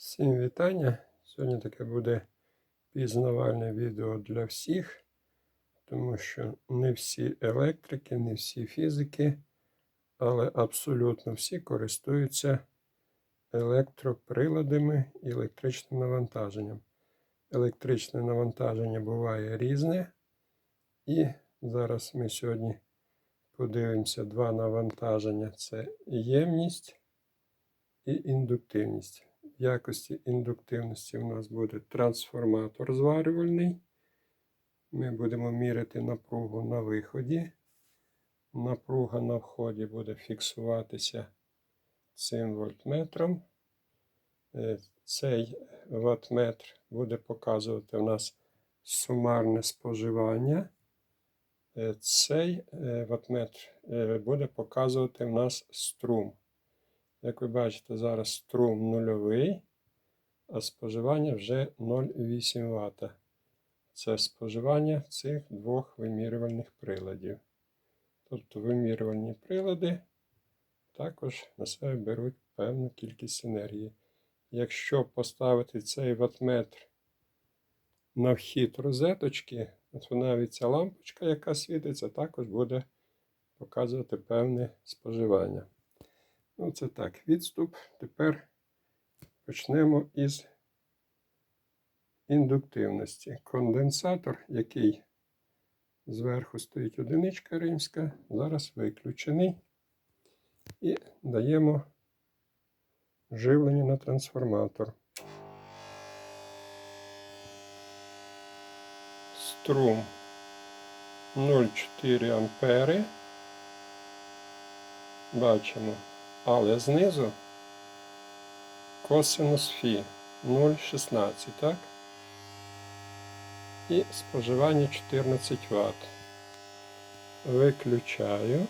Всім вітання. Сьогодні таке буде пізнавальне відео для всіх, тому що не всі електрики, не всі фізики, але абсолютно всі користуються електроприладами і електричним навантаженням. Електричне навантаження буває різне. І зараз ми сьогодні подивимося два навантаження: це ємність і індуктивність. В якості індуктивності у нас буде трансформатор зварювальний. Ми будемо міряти напругу на виході. Напруга на вході буде фіксуватися цим вольтметром. Е, Цей ваттметр буде показувати у нас сумарне споживання. Е, Цей е, ваттметр буде показувати у нас струм. Як ви бачите, зараз струм нульовий, а споживання вже 0,8 Вт. Це споживання цих двох вимірювальних приладів. Тобто вимірювальні прилади також на себе беруть певну кількість енергії. Якщо поставити цей ваттметр на вхід розеточки, то навіть ця лампочка, яка світиться, також буде показувати певне споживання. Ну, це так, відступ. Тепер почнемо із індуктивності. Конденсатор, який зверху стоїть одиничка римська, зараз виключений. І даємо живлення на трансформатор. Струм 0,4 ампери. Бачимо але знизу косинус Фі 0,16, так? І споживання 14 Вт. Виключаю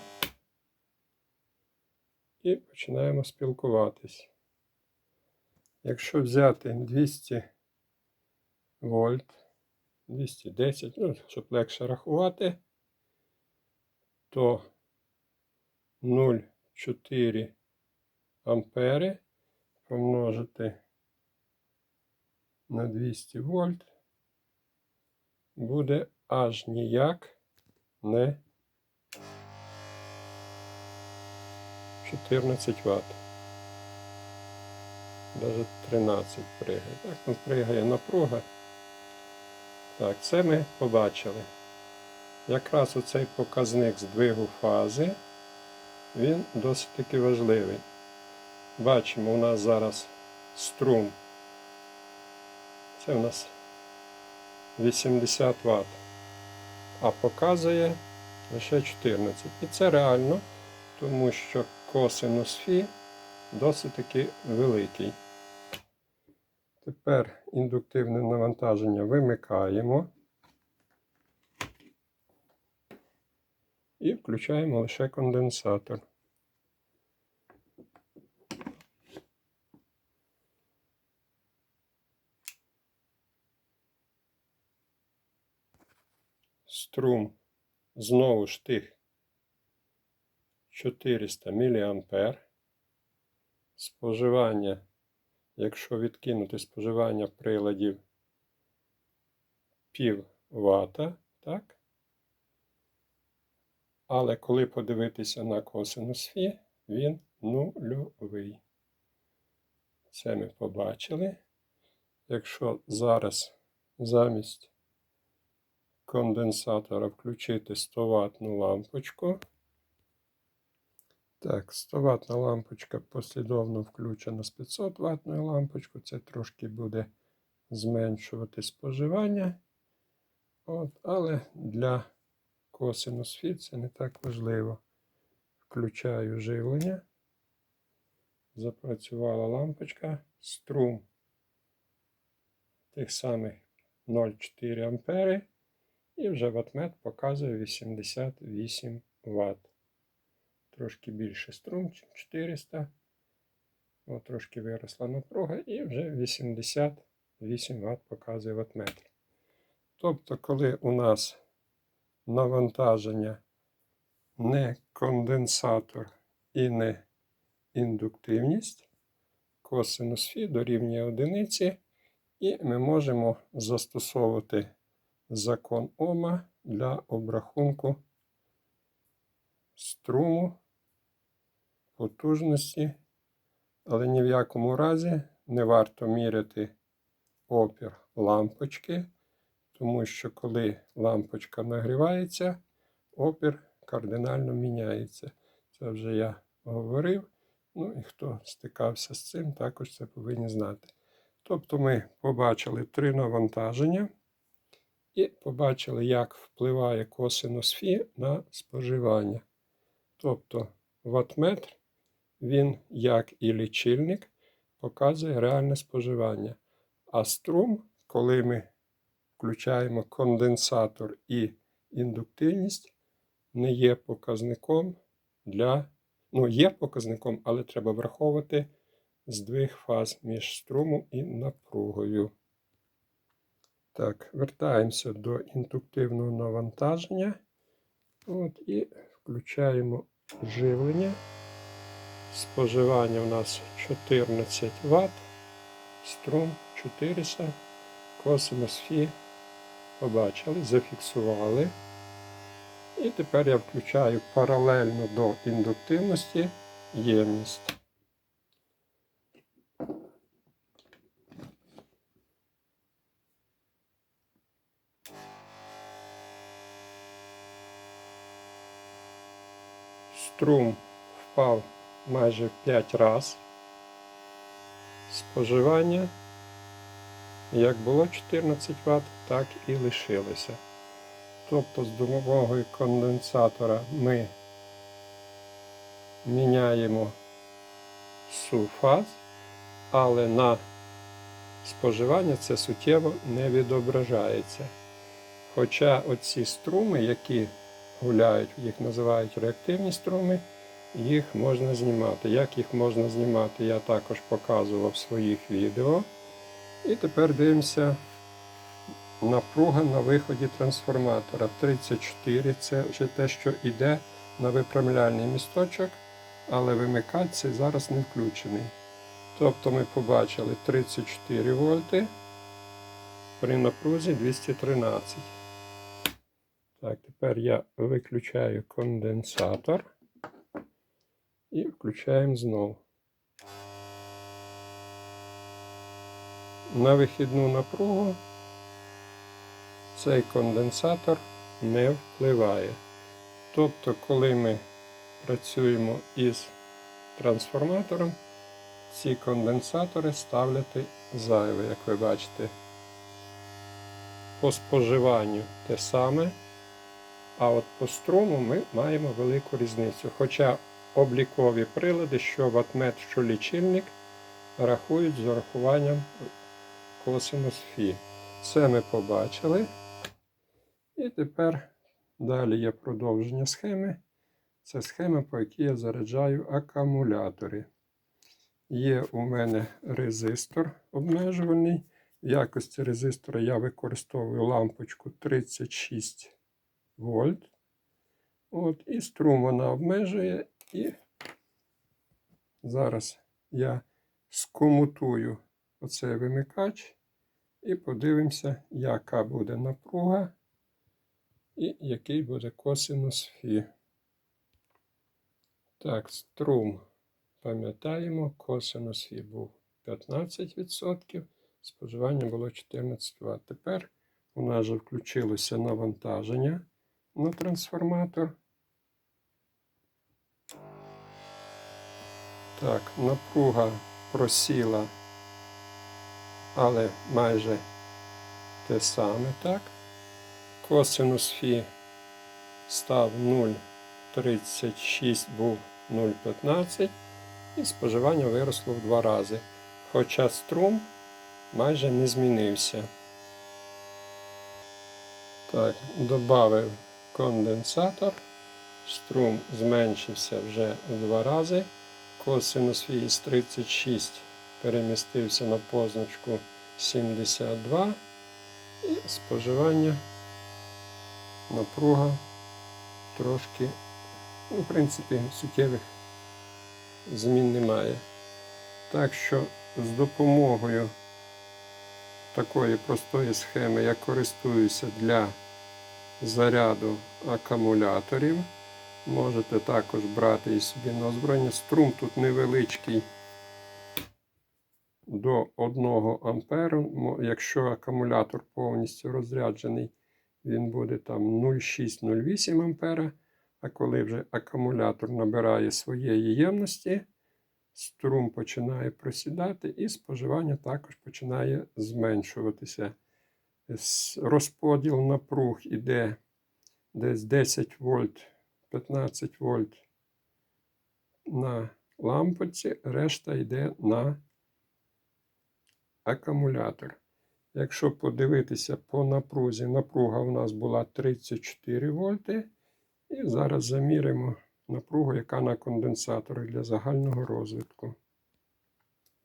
і починаємо спілкуватись. Якщо взяти 200 вольт, 210, ну, щоб легше рахувати, то 0,4 ампери помножити на 200 вольт буде аж ніяк не 14 Вт. Навіть 13 пригає. Так, ну пригає напруга. Так, це ми побачили. Якраз оцей показник здвигу фази, він досить таки важливий. Бачимо, у нас зараз струм. Це у нас 80 Вт. А показує лише 14. І це реально, тому що косинус Фі досить таки великий. Тепер індуктивне навантаження вимикаємо і включаємо лише конденсатор. Струм знову ж тих 400 мА. Споживання, якщо відкинути споживання приладів пів вата, так? Але коли подивитися на косинус Фі, він нульовий. Це ми побачили. Якщо зараз замість конденсатора включити 100 ватну лампочку. Так, 100 ватна лампочка послідовно включена з 500 ватною лампочкою. Це трошки буде зменшувати споживання. От, Але для косинус фі це не так важливо. Включаю живлення. Запрацювала лампочка. Струм тих самих 0,4 ампери. І вже ватмет показує 88 Вт. Трошки більше струм, ніж 400. О, трошки виросла напруга, і вже 88 Вт показує ватметр. Тобто, коли у нас навантаження не конденсатор і не індуктивність, косинус фі дорівнює одиниці, і ми можемо застосовувати закон Ома для обрахунку струму потужності, але ні в якому разі не варто міряти опір лампочки, тому що коли лампочка нагрівається, опір кардинально міняється. Це вже я говорив. Ну і хто стикався з цим, також це повинні знати. Тобто ми побачили три навантаження і побачили, як впливає косинус Фі на споживання. Тобто ватметр, він, як і лічильник, показує реальне споживання. А струм, коли ми включаємо конденсатор і індуктивність, не є показником для. Ну, є показником, але треба враховувати здвиг фаз між струмом і напругою. Так, вертаємося до індуктивного навантаження. От, І включаємо живлення. Споживання у нас 14 Вт, струм 400, косинус Фі. Побачили, зафіксували. І тепер я включаю паралельно до індуктивності ємність. Струм впав майже в 5 разів. Споживання, як було 14 Вт, так і лишилося. Тобто з допомогою конденсатора ми міняємо суфаз, але на споживання це суттєво не відображається. Хоча оці струми, які гуляють, їх називають реактивні струми, їх можна знімати. Як їх можна знімати, я також показував в своїх відео. І тепер дивимося напруга на виході трансформатора 34 це вже те, що йде на виправляльний місточок, але вимикач цей зараз не включений. Тобто ми побачили 34 вольти при напрузі 213. Так, тепер я виключаю конденсатор і включаємо знову. На вихідну напругу цей конденсатор не впливає. Тобто, коли ми працюємо із трансформатором, ці конденсатори ставляти зайве, як ви бачите. По споживанню те саме, а от по струму ми маємо велику різницю. Хоча облікові прилади, що ватмет, що лічильник, рахують з урахуванням косинус Фі. Це ми побачили. І тепер далі є продовження схеми. Це схема, по якій я заряджаю акумулятори. Є у мене резистор обмежувальний. В якості резистора я використовую лампочку 36 вольт. От, І струм вона обмежує. І зараз я скомутую оцей вимикач і подивимося, яка буде напруга і який буде косинус Фі. Так, струм. Пам'ятаємо, косинус Фі був 15%, споживання було 14 Вт. Тепер у нас вже включилося навантаження на трансформатор. Так, напруга просіла, але майже те саме, так? Косинус Фі став 0,36, був 0,15 і споживання виросло в два рази. Хоча струм майже не змінився. Так, додав конденсатор. Струм зменшився вже в два рази. Косинус Фі з 36 перемістився на позначку 72 і споживання напруга трошки, ну, в принципі, суттєвих змін немає. Так що з допомогою такої простої схеми я користуюся для заряду акумуляторів. Можете також брати і собі на озброєння. Струм тут невеличкий до 1 амперу. Якщо акумулятор повністю розряджений, він буде там 0,6-0,8 ампера. А коли вже акумулятор набирає своєї ємності, струм починає просідати і споживання також починає зменшуватися. Розподіл напруг іде десь 10 вольт, 15 вольт на лампочці, решта йде на акумулятор. Якщо подивитися по напрузі, напруга у нас була 34 вольти. І зараз заміримо напругу, яка на конденсаторі для загального розвитку.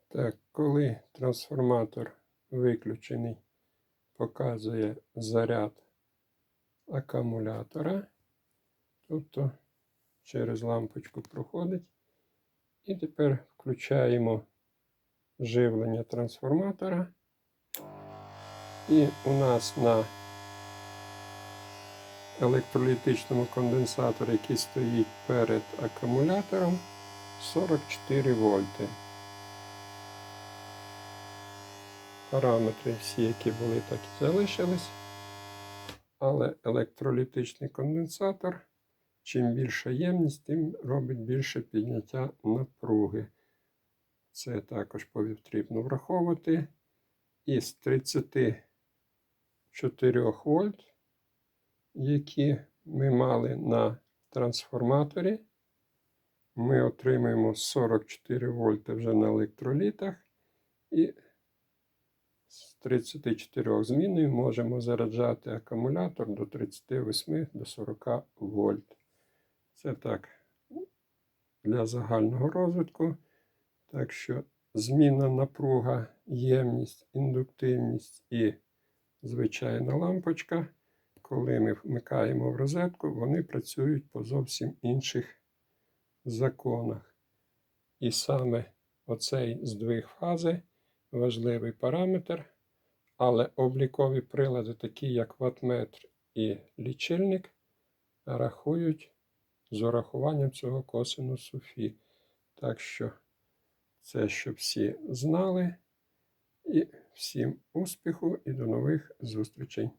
Так, коли трансформатор виключений, показує заряд акумулятора, тобто через лампочку проходить. І тепер включаємо живлення трансформатора. І у нас на електролітичному конденсаторі, який стоїть перед акумулятором, 44 вольти. Параметри всі, які були, так і залишились. Але електролітичний конденсатор, чим більша ємність, тим робить більше підняття напруги. Це також потрібно враховувати. Із 34 вольт які ми мали на трансформаторі. Ми отримаємо 44 вольти вже на електролітах. І з 34 зміною можемо заряджати акумулятор до 38 до 40 вольт. Це так для загального розвитку. Так що зміна напруга, ємність, індуктивність і звичайна лампочка коли ми вмикаємо в розетку, вони працюють по зовсім інших законах. І саме оцей здвиг фази важливий параметр, але облікові прилади, такі як ватметр і лічильник, рахують з урахуванням цього косинусу Фі. Так що це, щоб всі знали. І всім успіху і до нових зустрічей!